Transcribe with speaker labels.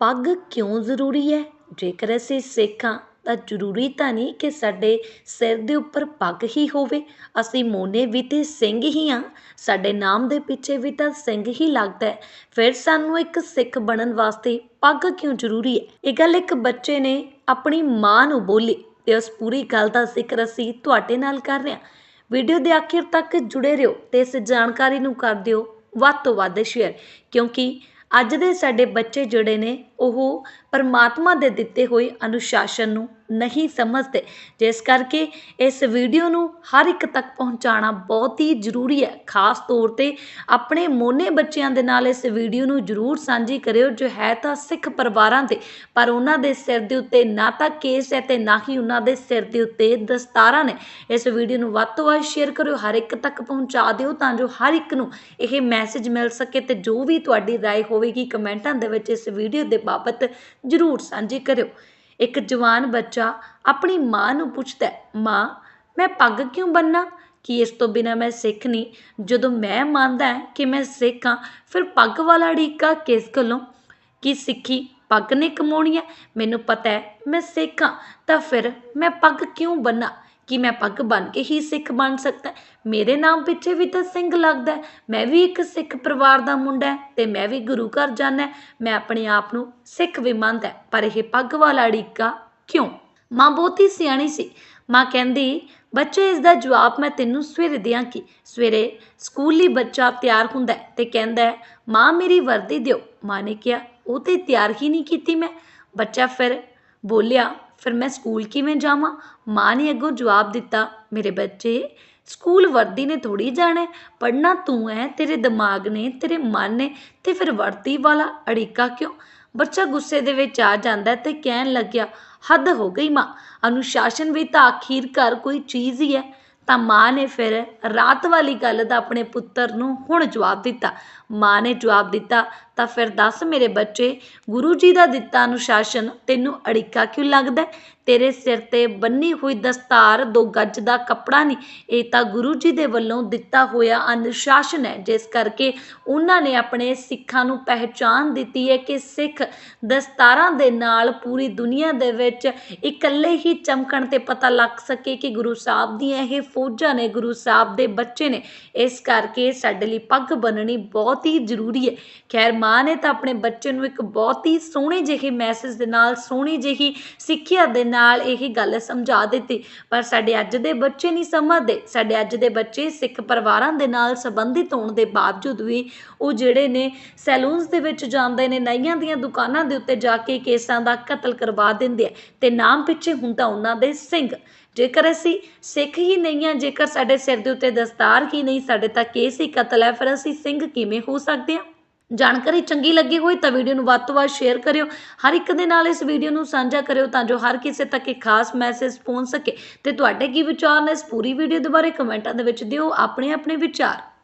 Speaker 1: ਪੱਗ ਕਿਉਂ ਜ਼ਰੂਰੀ ਹੈ? ਜੇਕਰ ਅਸੀਂ ਸਿੱਖ ਹਾਂ ਤਾਂ ਜ਼ਰੂਰੀ ਤਾਂ ਨਹੀਂ ਕਿ ਸਾਡੇ ਸਿਰ ਦੇ ਉੱਪਰ ਪੱਗ ਹੀ ਹੋਵੇ। ਅਸੀਂ ਮੋਨੇ ਵੀ ਤਾਂ ਸਿੰਘ ਹੀ ਹਾਂ। ਸਾਡੇ ਨਾਮ ਦੇ ਪਿੱਛੇ ਵੀ ਤਾਂ ਸਿੰਘ ਹੀ ਲੱਗਦਾ ਫਿਰ ਸਾਨੂੰ ਇੱਕ ਸਿੱਖ ਬਣਨ ਵਾਸਤੇ ਪੱਗ ਕਿਉਂ ਜ਼ਰੂਰੀ ਹੈ? ਇਹ ਗੱਲ ਇੱਕ ਬੱਚੇ ਨੇ ਆਪਣੀ ਮਾਂ ਨੂੰ ਬੋਲੀ ਤੇ ਉਸ ਪੂਰੀ ਗੱਲ ਦਾ ਜ਼ਿਕਰ ਅਸੀਂ ਤੁਹਾਡੇ ਨਾਲ ਕਰ ਰਹੇ ਹਾਂ। ਵੀਡੀਓ ਦੇ ਆਖਿਰ ਤੱਕ ਜੁੜੇ ਰਹੋ ਤੇ ਇਸ ਜਾਣਕਾਰੀ ਨੂੰ ਕਰ ਦਿਓ ਵੱਧ ਤੋਂ ਵੱਧ ਸ਼ੇਅਰ, ਕਿਉਂਕਿ ਅੱਜ ਦੇ ਸਾਡੇ ਬੱਚੇ ਜਿਹੜੇ ਨੇ ਉਹ ਪਰਮਾਤਮਾ ਦੇ ਦਿੱਤੇ ਹੋਏ ਅਨੁਸ਼ਾਸਨ ਨੂੰ ਨਹੀਂ ਸਮਝਦੇ ਜਿਸ ਕਰਕੇ ਇਸ ਵੀਡੀਓ ਨੂੰ ਹਰ ਇੱਕ ਤੱਕ ਪਹੁੰਚਾਉਣਾ ਬਹੁਤ ਹੀ ਜ਼ਰੂਰੀ ਹੈ ਖਾਸ ਤੌਰ ਤੇ ਆਪਣੇ ਮੋਨੇ ਬੱਚਿਆਂ ਦੇ ਨਾਲ ਇਸ ਵੀਡੀਓ ਨੂੰ ਜ਼ਰੂਰ ਸਾਂਝੀ ਕਰਿਓ ਜੋ ਹੈ ਤਾਂ ਸਿੱਖ ਪਰਿਵਾਰਾਂ ਦੇ ਪਰ ਉਹਨਾਂ ਦੇ ਸਿਰ ਦੇ ਉੱਤੇ ਨਾ ਤਾਂ ਕੇਸ ਹੈ ਤੇ ਨਾ ਹੀ ਉਹਨਾਂ ਦੇ ਸਿਰ ਦੇ ਉੱਤੇ ਦਸਤਾਰਾਂ ਨੇ ਇਸ ਵੀਡੀਓ ਨੂੰ ਵੱਧ ਤੋਂ ਵੱਧ ਸ਼ੇਅਰ ਕਰਿਓ ਹਰ ਇੱਕ ਤੱਕ ਪਹੁੰਚਾ ਦਿਓ ਤਾਂ ਜੋ ਹਰ ਇੱਕ ਨੂੰ ਇਹ ਮੈਸੇਜ ਮਿਲ ਸਕੇ ਤੇ ਜੋ ਵੀ ਤੁਹਾਡੀ رائے ਹੋਵੇਗੀ ਕਮੈਂਟਾਂ ਦੇ ਵਿੱਚ ਇਸ ਵੀਡੀਓ ਦੇ ਬਾਬਤ ਜ਼ਰੂਰ ਸਾਂਝੀ ਕਰਿਓ। ਇੱਕ ਜਵਾਨ ਬੱਚਾ ਆਪਣੀ ਮਾਂ ਨੂੰ ਪੁੱਛਦਾ ਮਾਂ, ਮੈਂ ਪੱਗ ਕਿਉਂ ਬੰਨਾਂ ਕਿ ਇਸ ਤੋਂ ਬਿਨਾ ਮੈਂ ਸਿੱਖ ਨਹੀਂ? ਜਦੋਂ ਮੈਂ ਮੰਨਦਾ ਕਿ ਮੈਂ ਸਿੱਖ ਹਾਂ, ਫਿਰ ਪੱਗ ਵਾਲਾ ਢੀਕਾ ਕਿਸ ਗੱਲੋਂ? ਕਿ ਸਿੱਖੀ? ਪੱਗ ਨੇ ਕਮਾਉਣੀ ਹੈ? ਮੈਨੂੰ ਪਤਾ ਹੈ ਮੈਂ ਸਿੱਖ ਹਾਂ, ਤਾਂ ਫਿਰ ਮੈਂ ਪੱਗ ਕਿਉਂ ਬੰਨਾਂ ਕਿ ਮੈਂ ਪੱਗ ਬੰਨ ਕੇ ਹੀ ਸਿੱਖ ਬਣ ਸਕਦਾ ਮੇਰੇ ਨਾਮ ਪਿੱਛੇ ਵੀ ਤਾਂ ਸਿੰਘ ਲੱਗਦਾ ਮੈਂ ਵੀ ਇੱਕ ਸਿੱਖ ਪਰਿਵਾਰ ਦਾ ਮੁੰਡਾ ਅਤੇ ਮੈਂ ਵੀ ਗੁਰੂ ਘਰ ਜਾਂਦਾ ਮੈਂ ਆਪਣੇ ਆਪ ਨੂੰ ਸਿੱਖ ਵੀ ਮੰਨਦਾ ਪਰ ਇਹ ਪੱਗ ਵਾਲਾ ਅੜਿੱਕਾ ਕਿਉਂ? ਮਾਂ ਬਹੁਤ ਹੀ ਸਿਆਣੀ ਸੀ। ਮਾਂ ਕਹਿੰਦੀ, ਬੱਚੇ, ਇਸ ਦਾ ਜਵਾਬ ਮੈਂ ਤੈਨੂੰ ਸਵੇਰੇ ਦਿਆਂਗੀ। ਸਵੇਰੇ ਸਕੂਲ ਸਕੂਲੀ ਬੱਚਾ ਤਿਆਰ ਹੁੰਦਾ ਹੈ ਤੇ ਕਹਿੰਦਾ ਮਾਂ, ਮੇਰੀ ਵਰਦੀ ਦਿਓ। ਮਾਂ ਨੇ ਕਿਹਾ, ਉਹ ਤੇ ਤਿਆਰ ਹੀ ਨਹੀਂ ਕੀਤੀ ਮੈਂ। ਬੱਚਾ ਫਿਰ ਬੋਲਿਆ ਫਿਰ ਮੈਂ ਸਕੂਲ ਕਿਵੇਂ ਜਾਵਾਂ? ਮਾਂ ਨੇ ਅੱਗੋਂ ਜਵਾਬ ਦਿੱਤਾ, ਮੇਰੇ ਬੱਚੇ, ਸਕੂਲ ਵਰਦੀ ਨੇ ਥੋੜੀ ਜਾਣਾ ਪੜ੍ਹਨਾ ਤੂੰ ਹੈ, ਤੇਰੇ ਦਿਮਾਗ ਨੇ, ਤੇਰੇ ਮਨ ਨੇ, ਤੇ ਫਿਰ ਵਰਦੀ ਵਾਲਾ ਅੜਿੱਕਾ ਕਿਉਂ? ਬੱਚਾ ਗੁੱਸੇ ਦੇ ਵਿੱਚ ਆ ਜਾਂਦਾ ਹੈ ਤੇ ਕਹਿਣ ਲੱਗਿਆ, ਹੱਦ ਹੋ ਗਈ ਮਾਂ, ਅਨੁਸ਼ਾਸਨ ਵੀ ਤਾਂ ਆਖਿਰਕਾਰ ਕੋਈ ਚੀਜ਼ ਹੀ ਹੈ। ਤਾਂ ਮਾਂ ਨੇ ਫਿਰ ਰਾਤ ਵਾਲੀ ਗੱਲ ਦਾ ਆਪਣੇ ਪੁੱਤਰ ਨੂੰ ਹੁਣ ਜਵਾਬ ਦਿੱਤਾ ਮਾਂ ਨੇ ਜਵਾਬ ਦਿੱਤਾ, ਤਾਂ ਫਿਰ ਦੱਸ ਮੇਰੇ ਬੱਚੇ, ਗੁਰੂ ਜੀ ਦਾ ਦਿੱਤਾ ਅਨੁਸ਼ਾਸਨ ਤੈਨੂੰ ਅੜਿੱਕਾ ਕਿਉਂ ਲੱਗਦਾ ਤੇਰੇ ਸਿਰ ਤੇ ਬੰਨੀ ਹੋਈ ਦਸਤਾਰ, ਦੋ ਗੱਜ ਦਾ ਕੱਪੜਾ ਨਹੀਂ ਇਹ ਤਾਂ ਗੁਰੂ ਜੀ ਦੇ ਵੱਲੋਂ ਦਿੱਤਾ ਹੋਇਆ ਅਨੁਸ਼ਾਸਨ ਹੈ, ਜਿਸ ਕਰਕੇ ਉਹਨਾਂ ਨੇ ਆਪਣੇ ਸਿੱਖਾਂ ਨੂੰ ਪਹਿਚਾਨ ਦਿੱਤੀ ਹੈ ਕਿ ਸਿੱਖ ਦਸਤਾਰਾਂ ਦੇ ਨਾਲ ਪੂਰੀ ਦੁਨੀਆ ਦੇ ਵਿੱਚ ਇਕੱਲੇ ਹੀ ਚਮਕਣ ਤੇ ਪਤਾ ਲੱਗ ਸਕੇ ਕਿ ਗੁਰੂ ਸਾਹਿਬ ਦੀਆਂ ਇਹ ਫੌਜਾਂ ਨੇ, ਗੁਰੂ ਸਾਹਿਬ ਦੇ ਬੱਚੇ ਨੇ। ਇਸ ਕਰਕੇ ਸਾਡੇ ਲਈ ਪੱਗ ਬੰਨਣੀ ਬਹੁਤ ਹੀ ਜ਼ਰੂਰੀ ਹੈ। ਖੈਰ, ਮਾਂ ਨੇ ਤਾਂ ਆਪਣੇ ਬੱਚੇ ਨੂੰ ਇੱਕ ਬਹੁਤ ਹੀ ਸੋਹਣੇ ਜਿਹੇ ਮੈਸੇਜ ਦੇ ਨਾਲ, ਸੋਹਣੀ ਜਿਹੀ ਸਿੱਖਿਆ ਦੇ ਨਾਲ ਇਹ ਗੱਲ ਸਮਝਾ ਦਿੱਤੀ। ਪਰ ਸਾਡੇ ਅੱਜ ਦੇ ਬੱਚੇ ਨਹੀਂ ਸਮਝਦੇ। ਸਾਡੇ ਅੱਜ ਦੇ ਬੱਚੇ ਸਿੱਖ ਪਰਿਵਾਰਾਂ ਦੇ ਨਾਲ ਸੰਬੰਧਿਤ ਹੋਣ ਦੇ ਬਾਵਜੂਦ ਵੀ ਉਹ ਜਿਹੜੇ ਨੇ ਸੈਲੂਨਸ ਦੇ ਵਿੱਚ ਜਾਂਦੇ ਨੇ, ਨਾਈਆਂ ਦੀਆਂ ਦੁਕਾਨਾਂ ਦੇ ਉੱਤੇ ਜਾ ਕੇ ਕੇਸਾਂ ਦਾ ਕਤਲ ਕਰਵਾ ਦਿੰਦੇ ਆ ਤੇ ਨਾਮ ਪਿੱਛੇ ਹੁੰਦਾ ਉਹਨਾਂ ਦੇ ਸਿੰਘ। ਜੇਕਰ ਅਸੀਂ ਸਿੱਖ ਹੀ ਨਹੀਂ ਹਾਂ, ਜੇਕਰ ਸਾਡੇ ਸਿਰ ਦੇ ਉੱਤੇ ਦਸਤਾਰ ਹੀ ਨਹੀਂ, ਸਾਡੇ ਤਾਂ ਕੇਸ ਹੀ ਕਤਲ ਹੈ। ਫਿਰ ਅਸੀਂ ਸਿੰਘ ਕਿਵੇਂ ਹੋ ਸਕਦੇ ਹਾਂ? ਜਾਣਕਾਰੀ ਚੰਗੀ ਲੱਗੀ ਹੋਈ ਤਾਂ ਵੀਡੀਓ ਨੂੰ ਵੱਧ ਤੋਂ ਵੱਧ ਸ਼ੇਅਰ ਕਰਿਓ। ਹਰ ਇੱਕ ਦੇ ਨਾਲ ਇਸ ਵੀਡੀਓ ਨੂੰ ਸਾਂਝਾ ਕਰਿਓ ਤਾਂ ਜੋ ਹਰ ਕਿਸੇ ਤੱਕ ਇੱਕ ਖਾਸ ਮੈਸੇਜ ਪਹੁੰਚ ਸਕੇ। ਤੇ ਤੁਹਾਡੇ ਕੀ ਵਿਚਾਰ ਨੇ? ਇਸ ਪੂਰੀ ਵੀਡੀਓ ਦੇ ਬਾਰੇ ਕਮੈਂਟਾਂ ਦੇ ਵਿੱਚ ਦਿਓ। ਆਪਣੇ ਆਪਣੇ ਵਿਚਾਰ।